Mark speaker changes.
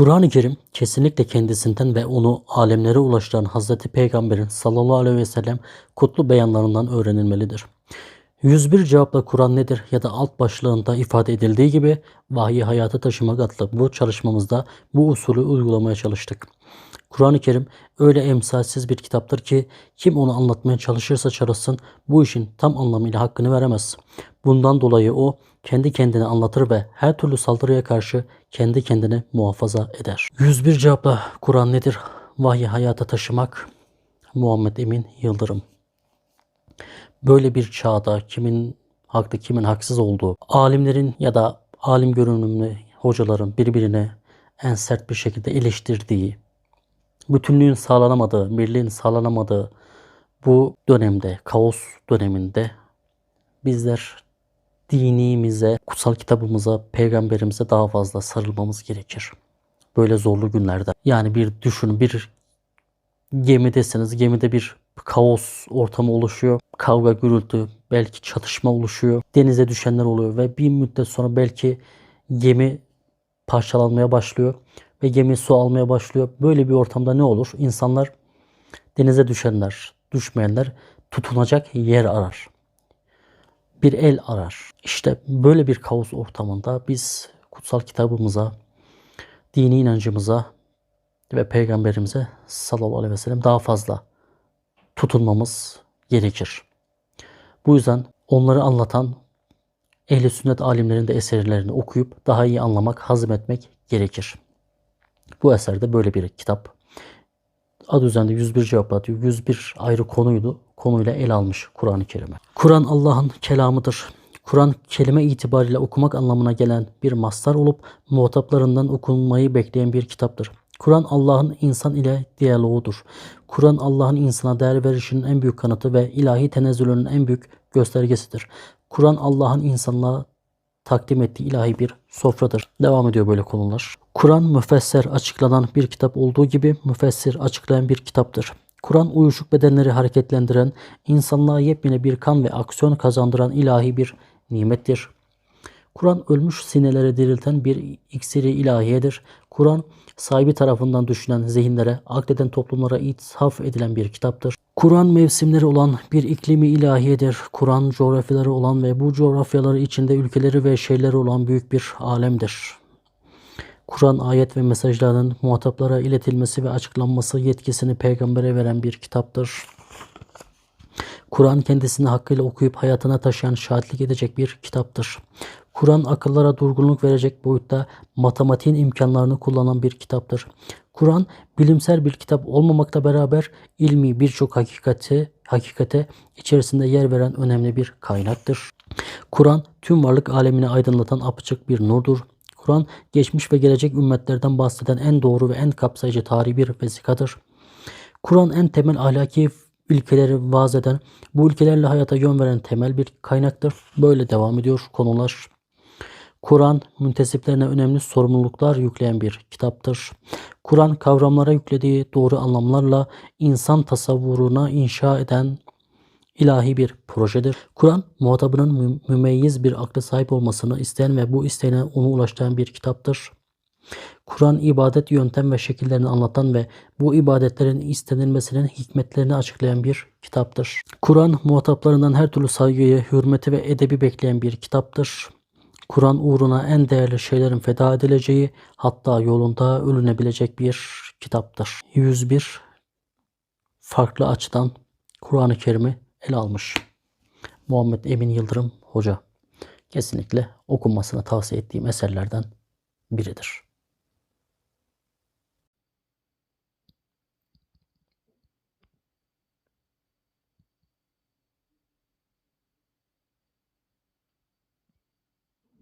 Speaker 1: Kur'an-ı Kerim kesinlikle kendisinden ve onu alemlere ulaştıran Hazreti Peygamber'in sallallahu aleyhi ve sellem kutlu beyanlarından öğrenilmelidir. 101 cevapla Kur'an nedir ya da alt başlığında ifade edildiği gibi vahyi hayata taşımak adlı bu çalışmamızda bu usulü uygulamaya çalıştık. Kur'an-ı Kerim öyle emsalsiz bir kitaptır ki kim onu anlatmaya çalışırsa çalışsın bu işin tam anlamıyla hakkını veremez. Bundan dolayı o kendi kendine anlatır ve her türlü saldırıya karşı kendi kendine muhafaza eder. 101 cevapla Kur'an nedir? Vahyi hayata taşımak Muhammed Emin Yıldırım. Böyle bir çağda kimin haklı kimin haksız olduğu, alimlerin ya da alim görünümlü hocaların birbirine en sert bir şekilde eleştirdiği, bütünlüğün sağlanamadığı, birliğin sağlanamadığı bu dönemde, kaos döneminde bizler dinimize, kutsal kitabımıza, peygamberimize daha fazla sarılmamız gerekir. Böyle zorlu günlerde. Yani bir düşünün, bir gemidesiniz, gemide bir kaos ortamı oluşuyor. Kavga, gürültü, belki çatışma oluşuyor. Denize düşenler oluyor ve bir müddet sonra belki gemi parçalanmaya başlıyor ve gemi su almaya başlıyor. Böyle bir ortamda ne olur? İnsanlar denize düşenler, düşmeyenler tutunacak yer arar. Bir el arar. İşte böyle bir kaos ortamında biz kutsal kitabımıza, dini inancımıza ve peygamberimize sallallahu aleyhi ve sellem daha fazla tutunmamız gerekir. Bu yüzden onları anlatan ehli sünnet alimlerin de eserlerini okuyup daha iyi anlamak, hazmetmek gerekir. Bu eserde böyle bir kitap. Adı üzerinde 101 cevap atıyor. 101 ayrı konuydu. Konuyla el almış Kur'an-ı Kerim'e. Kur'an Allah'ın kelamıdır. Kur'an kelime itibariyle okumak anlamına gelen bir mastar olup muhataplarından okunmayı bekleyen bir kitaptır. Kur'an Allah'ın insan ile diyaloğudur. Kur'an Allah'ın insana değer verişinin en büyük kanıtı ve ilahi tenezzülünün en büyük göstergesidir. Kur'an Allah'ın insanlığa takdim ettiği ilahi bir sofradır. Devam ediyor böyle konular. Kur'an müfesser açıklanan bir kitap olduğu gibi müfessir açıklayan bir kitaptır. Kur'an uyuşuk bedenleri hareketlendiren, insanlığa yepyeni bir kan ve aksiyon kazandıran ilahi bir nimettir. Kur'an ölmüş sinelere dirilten bir iksiri ilahiyedir. Kur'an sahibi tarafından düşünen zihinlere, akleden toplumlara ithaf edilen bir kitaptır. Kur'an mevsimleri olan bir iklimi ilahiyedir. Kur'an coğrafyaları olan ve bu coğrafyaları içinde ülkeleri ve şeyleri olan büyük bir alemdir. Kur'an ayet ve mesajlarının muhataplara iletilmesi ve açıklanması yetkisini peygambere veren bir kitaptır. Kur'an kendisini hakkıyla okuyup hayatına taşıyan şahitlik edecek bir kitaptır. Kur'an akıllara durgunluk verecek boyutta matematiğin imkanlarını kullanan bir kitaptır. Kur'an bilimsel bir kitap olmamakla beraber ilmi birçok hakikati, hakikate içerisinde yer veren önemli bir kaynaktır. Kur'an tüm varlık alemini aydınlatan apıçık bir nurdur. Kur'an geçmiş ve gelecek ümmetlerden bahseden en doğru ve en kapsayıcı tarihi bir vesikadır. Kur'an en temel ahlaki ilkeleri vaaz eden, bu ilkelerle hayata yön veren temel bir kaynaktır. Böyle devam ediyor konular. Kur'an müntesiplerine önemli sorumluluklar yükleyen bir kitaptır. Kur'an kavramlara yüklediği doğru anlamlarla insan tasavvuruna inşa eden ilahi bir projedir. Kur'an muhatabının mü- mümeyyiz bir akla sahip olmasını isteyen ve bu isteğine onu ulaştıran bir kitaptır. Kur'an ibadet yöntem ve şekillerini anlatan ve bu ibadetlerin istenilmesinin hikmetlerini açıklayan bir kitaptır. Kur'an muhataplarından her türlü saygıyı, hürmeti ve edebi bekleyen bir kitaptır. Kur'an uğruna en değerli şeylerin feda edileceği, hatta yolunda ölünebilecek bir kitaptır. 101 farklı açıdan Kur'an-ı Kerim'i ele almış. Muhammed Emin Yıldırım Hoca. Kesinlikle okunmasını tavsiye ettiğim eserlerden biridir.